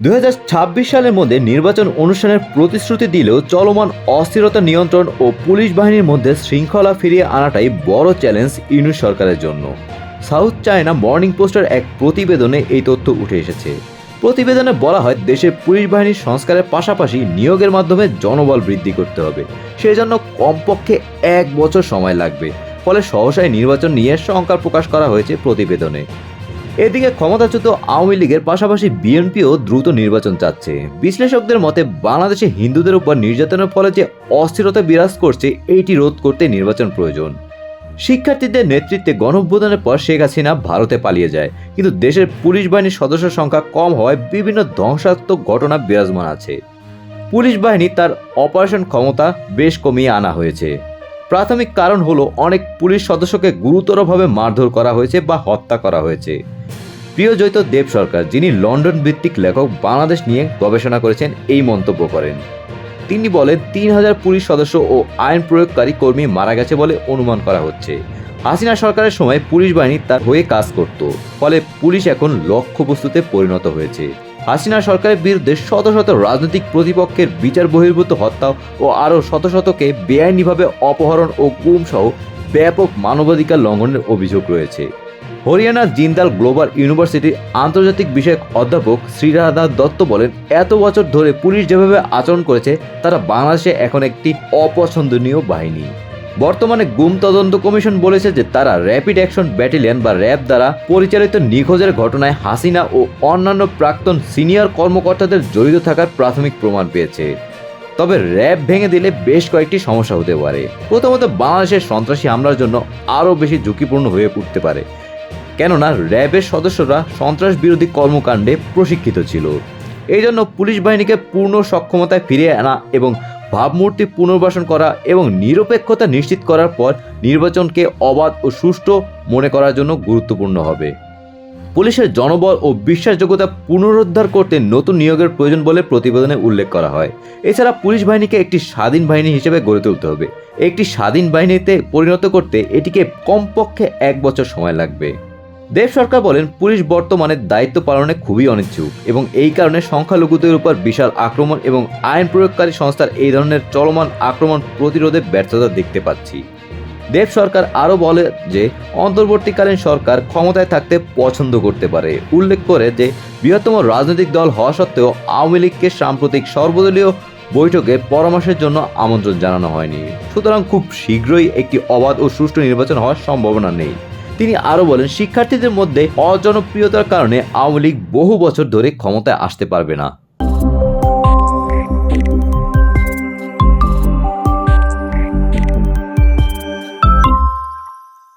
দু হাজার ছাব্বিশ সালের মধ্যে নির্বাচন অনুষ্ঠানের প্রতিশ্রুতি দিলেও চলমান অস্থিরতা নিয়ন্ত্রণ ও পুলিশ বাহিনীর মধ্যে শৃঙ্খলা ফিরিয়ে আনাটাই বড় চ্যালেঞ্জ ইউনুস সরকারের জন্য। সাউথ চায়না মর্নিং পোস্টের এক প্রতিবেদনে এই তথ্য উঠে এসেছে। প্রতিবেদনে বলা হয়, দেশের পুলিশ বাহিনীর সংস্কারের পাশাপাশি নিয়োগের মাধ্যমে জনবল বৃদ্ধি করতে হবে। সেই জন্য কমপক্ষে এক বছর সময় লাগবে। ফলে সহসায় নির্বাচন নিয়ে শঙ্কা প্রকাশ করা হয়েছে প্রতিবেদনে। এদিকে ক্ষমতাচ্যুত আওয়ামী লীগের পাশাপাশি বিএনপিও দ্রুত নির্বাচন চাচ্ছে। বিশ্লেষকদের মতে, বাংলাদেশে হিন্দুদের উপর নির্যাতনের ফলে যে অস্থিরতা বিরাজ করছে, এইটি রোধ করতে নির্বাচন প্রয়োজন। শিক্ষার্থীদের নেতৃত্বে গণঅভ্যুত্থানের পর শেখ হাসিনা ভারতে পালিয়ে যায়। কিন্তু দেশের পুলিশ বাহিনীর সদস্য সংখ্যা কম হওয়ায় বিভিন্ন ধ্বংসাত্মক ঘটনা বিরাজমান আছে। পুলিশ বাহিনী তার অপারেশন ক্ষমতা বেশ কমিয়ে আনা হয়েছে। প্রাথমিক কারণ হলো অনেক পুলিশ সদস্যকে গুরুতরভাবে মারধর করা হয়েছে বা হত্যা করা হয়েছে। প্রিয়জৈত দেব সরকার, যিনি লন্ডন ভিত্তিক লেখক, বাংলাদেশ নিয়ে গবেষণা করেছেন, এই মন্তব্য করেন। তিনি বলেন, তিন হাজার পুলিশ সদস্য ও আইন প্রয়োগকারী কর্মী মারা গেছে বলে অনুমান করা হচ্ছে। হাসিনা সরকারের সময় পুলিশ বাহিনী তার হয়ে কাজ করত, ফলে পুলিশ এখন লক্ষ্যবস্তুতে পরিণত হয়েছে। হাসিনা সরকারের বিরুদ্ধে শত শত রাজনৈতিক প্রতিপক্ষের বিচার বহির্ভূত হত্যা ও আরও শত শতকে বেআইনিভাবে অপহরণ ও গুম সহ ব্যাপক মানবাধিকার লঙ্ঘনের অভিযোগ রয়েছে। হরিয়ানার জিন্দাল গ্লোবাল ইউনিভার্সিটির আন্তর্জাতিক বিষয়ক অধ্যাপক শ্রীরাধা দত্ত বলেন, এত বছর ধরে পুলিশ যেভাবে আচরণ করেছে, তারা বাংলাদেশে এখন একটি অপছন্দনীয় বাহিনী। বর্তমানে গুম তদন্ত কমিশন বলেছে যে তারা র্যাপিড অ্যাকশন ব্যাটালিয়ন বা র্যাব দ্বারা পরিচালিত নিখোঁজের ঘটনায় হাসিনা ও অন্যান্য প্রাক্তন সিনিয়র কর্মকর্তাদের জড়িত থাকার প্রাথমিক প্রমাণ পেয়েছে। তবে র্যাব ভেঙে দিলে বেশ কয়েকটি সমস্যা হতে পারে। প্রথমত, বাংলাদেশের সন্ত্রাসী হামলার জন্য আরও বেশি ঝুঁকিপূর্ণ হয়ে উঠতে পারে। কেননা, র্যাবের সদস্যরা সন্ত্রাস বিরোধী কর্মকাণ্ডে প্রশিক্ষিত ছিল। এই জন্য পুলিশ বাহিনীকে পূর্ণ সক্ষমতায় ফিরিয়ে আনা এবং ভাবমূর্তি পুনর্বাসন করা এবং নিরপেক্ষতা নিশ্চিত করার পর নির্বাচনকে অবাধ ও সুষ্ঠু মনে করার জন্য গুরুত্বপূর্ণ হবে। পুলিশের জনবল ও বিশ্বাসযোগ্যতা পুনরুদ্ধার করতে নতুন নিয়োগের প্রয়োজন বলে প্রতিবেদনে উল্লেখ করা হয়। এছাড়া পুলিশ বাহিনীকে একটি স্বাধীন বাহিনী হিসেবে গড়ে তুলতে হবে। একটি স্বাধীন বাহিনীতে পরিণত করতে এটিকে কমপক্ষে এক বছর সময় লাগবে। দেব সরকার বলেন, পুলিশ বর্তমানে দায়িত্ব পালনে খুবই অনিচ্ছুক এবং এই কারণে সংখ্যালঘুদের উপর বিশাল আক্রমণ এবং আইন প্রয়োগকারী সংস্থার এই ধরনের চলমান আক্রমণ প্রতিরোধে ব্যর্থতা দেখতে পাচ্ছি। দেব সরকার আরও বলে যে, অন্তর্বর্তীকালীন সরকার ক্ষমতায় থাকতে পছন্দ করতে পারে। উল্লেখ করে যে, বৃহত্তম রাজনৈতিক দল হওয়া সত্ত্বেও আওয়ামী লীগকে সাম্প্রতিক সর্বদলীয় বৈঠকে পরামর্শের জন্য আমন্ত্রণ জানানো হয়নি। সুতরাং খুব শীঘ্রই একটি অবাধ ও সুষ্ঠু নির্বাচন হওয়ার সম্ভাবনা নেই। তিনি আরও বলেন, শিক্ষার্থীদের মধ্যে অজনপ্রিয়তার কারণে আওয়ামী লীগ বহু বছর ধরে ক্ষমতায় আসতে পারবে না।